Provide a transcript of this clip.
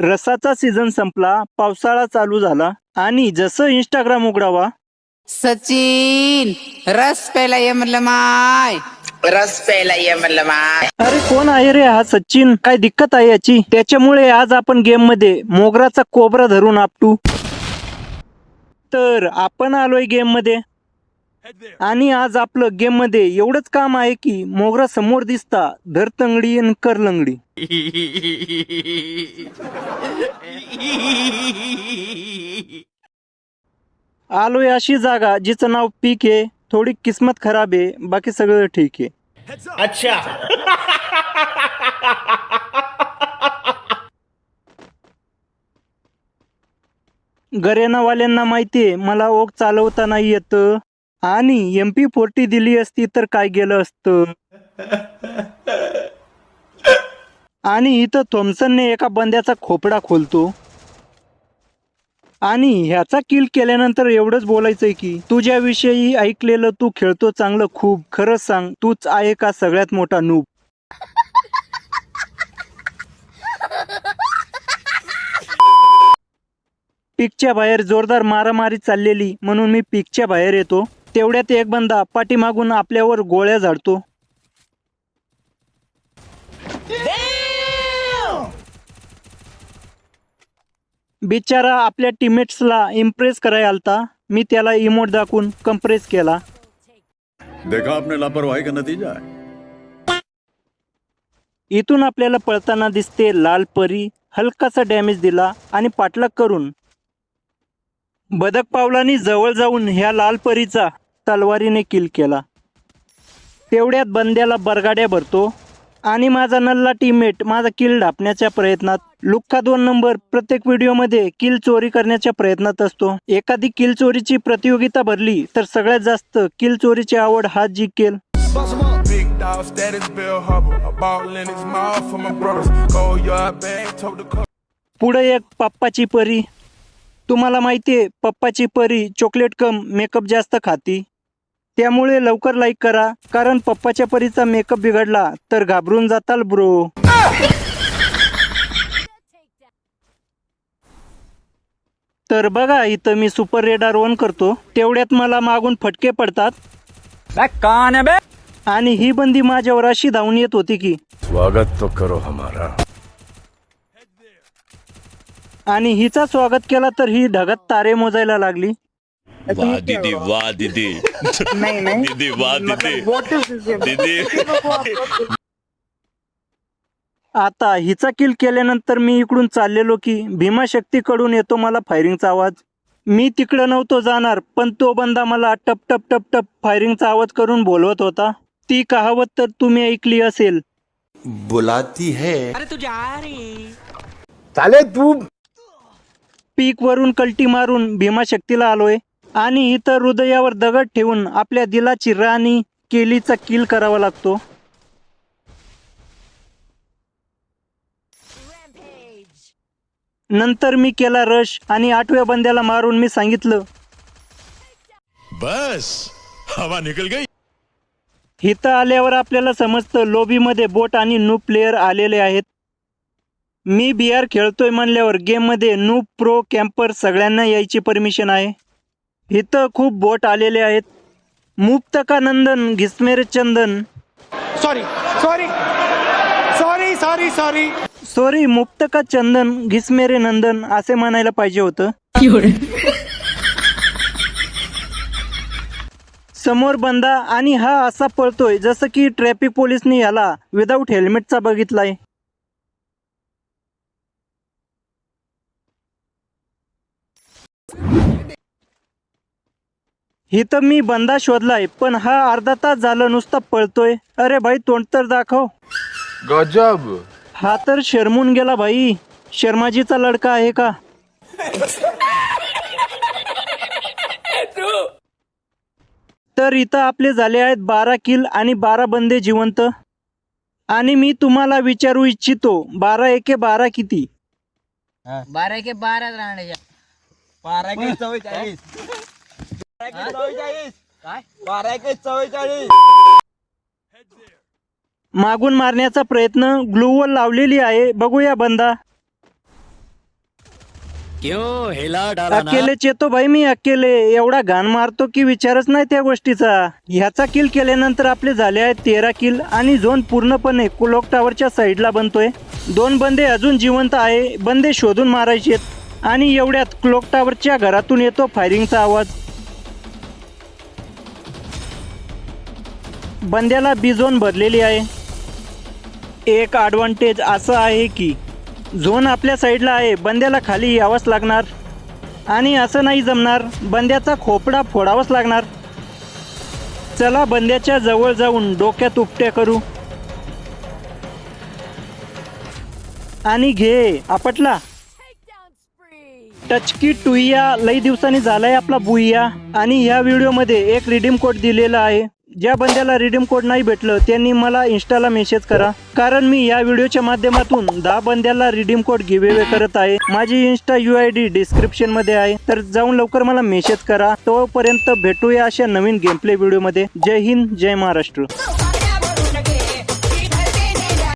रसाचा सीझन संपला पावसाळा चालू झाला आणि जसं इंस्टाग्राम उघडावा. सचिन रस प्यायला ये म्हणलं माय. रस प्यायला ये म्हणलं माय. अरे कोण आहे रे हा सचिन? काय दिक्कत आहे याची? त्याच्यामुळे आज आपण गेममध्ये मोगराचा कोबरा धरून आपटू. तर आपण आलोय गेममध्ये. आणि आज आपलं गेममध्ये एवढंच काम आहे की मोगरा समोर दिसता धर तंगडी आणि कर लंगडी आलोय अशी जागा जिचं नाव पीक आहे थोडी किस्मत खराब आहे बाकी सगळं ठीक आहे. गरेनावाल्यांना माहितीये मला ओक चालवता नाही येत. आणि एम पी फोर्टी दिली असती तर काय गेलं असतं? आणि इथं थॉम्सनने एका बंद्याचा खोपडा खोलतो. आणि ह्याचा किल केल्यानंतर एवढंच बोलायचंय की तुझ्याविषयी ऐकलेलं तू खेळतो चांगलं खूप. खरंच सांग तूच आहे का सगळ्यात मोठा नूब पिकच्या बाहेर जोरदार मारामारी चाललेली म्हणून मी पिकच्या बाहेर येतो. तेवढ्यात एक बंदा पाठीमागून आपल्यावर गोळ्या झाडतो. बिचारा आपल्या टीममेट्सला इम्प्रेस करायला आलता. मी त्याला इमोट दाखवून कंप्रेस केला. देखा आपने लापरवाही का नतीजा इथून आपल्याला पळताना दिसते लाल परी हलकासा डॅमेज दिला आणि पाठलाग करून. बदक पावलांनी जवळ जाऊन ह्या लाल परीचा तलवारीने किल केला. तेवढ्यात बंद्याला बरगाड्या भरतो आणि माझा नल्ला टीममेट माझा किल ढापण्याच्या प्रयत्नात लुक्का दोन नंबर प्रत्येक व्हिडिओमध्ये किल चोरी करण्याच्या प्रयत्नात असतो. एखादी किल चोरीची प्रतियोगिता भरली तर सगळ्यात जास्त किल चोरीची आवड हा जिंकेल. पुढे एक पप्पाची परी. तुम्हाला माहितीये पप्पाची परी चॉकलेट कम मेकअप जास्त खाती. त्यामुळे लवकर लाईक करा कारण पप्पाच्या परीचा मेकअप बिघडला तर घाबरून जाताल ब्रो तर बघा इथं मी सुपर रेडार ऑन करतो. तेवढ्यात मला मागून फटके पडतात. आणि ही बंदी माझ्यावर अशी धावून येत होती की स्वागत तो करो हमारा. आणि हिचा स्वागत केला तर ही ढगात तारे मोजायला लागली. वाह दीदी वाह दीदी. दीदी वाह दीदी. दीदी. आता हिचा किल केल्यानंतर मी इकडून चाललेलो की भीमाशक्तीकडून येतो मला फायरिंगचा आवाज. मी तिकडं नव्हतो जाणार पण तो बंदा मला टप टप टप टप फायरिंगचा आवाज करून बोलवत होता. ती कहावत तर तुम्ही ऐकली असेल. बुलाती है. पीक वरून कल्टी मारून भीमाशक्तीला आलोय. आणि इथं हृदयावर दगड ठेवून आपल्या दिलाची राणी केलीचा किल करावा लागतो. नंतर मी केला रश आणि आठव्या बंद्याला मारून मी सांगितलं बस हवा निकल गई. इथं आल्यावर आपल्याला समजतं लॉबीमध्ये बोट आणि नू प्लेयर आलेले आहेत. मी बी आर खेळतोय म्हणल्यावर गेममध्ये नू प्रो कॅम्पर सगळ्यांना यायची परमिशन आहे. इथं खूप बोट आलेले आहेत. मुक्त का नंदन घिसमेरे चंदन. Sorry sorry sorry sorry sorry sorry मुक्त का चंदन घिसमेरे नंदन असे म्हणायला पाहिजे होतं. समोर बंदा आणि हा असा पळतोय जसं की ट्रॅफिक पोलिसनी याला विदाऊट हेल्मेटचा बघितलाय. इथं मी बंदा शोधलाय पण हा अर्धा तास झालं नुसता पळतोय. अरे भाई तोंड तर दाखव. गजब. हा तर शर्मून गेला भाई. शर्माजीचा लडका आहे का? तर इथं आपले झाले आहेत बारा किल आणि बारा बंदे जिवंत. आणि मी तुम्हाला विचारू इच्छितो बारा एके बारा किती? बारा के बारा राहण्याच्या बारा के चव्वेचाळीस. बारा के चव्वेचाळीस. काय? बारा के चव्वेचाळीस. मागून मारण्याचा प्रयत्न ग्लूवर लावलेली आहे. बघूया बंदा. अकेलेच येतो भाई मी अकेले. एवढा घाण मारतो की विचारच नाही त्या गोष्टीचा. ह्याचा किल केल्यानंतर आपले झाले आहेत तेरा किल आणि झोन पूर्णपणे कुलोक टावरच्या साईडला बनतोय. दोन बंदे अजून जिवंत आहे. बंदे शोधून मारायचे आणि एवढ्यात क्लोक टावरच्या घरातून येतो फायरिंगचा आवाज. बंद्याला बी झोन भरलेली आहे. एक ॲडव्हान्टेज असं आहे की झोन आपल्या साईडला आहे बंद्याला खाली यावंच लागणार. आणि असं नाही जमणार बंद्याचा खोपडा फोडावाच लागणार. चला बंद्याच्या जवळ जाऊन डोक्यात उपट्या करू. आणि घे आपटला. टचकी टुईया लई दिवसांनी झालाय आपला बुईया. आणि ह्या व्हिडिओमध्ये एक रिडीम कोड दिलेला आहे. ज्या बंद्याला रिडीम कोड नाही भेटलं त्यांनी मला इन्स्टाला मेसेज करा. कारण मी या व्हिडिओच्या माध्यमातून दहा बंद्याला रिडीम कोड गिवेवे करत आहे. माझी इन्स्टा यू आय डी डिस्क्रिप्शनमध्ये आहे. तर जाऊन लवकर मला मेसेज करा. तोपर्यंत भेटूया अशा नवीन गेमप्ले व्हिडिओमध्ये जय हिंद जय महाराष्ट्र.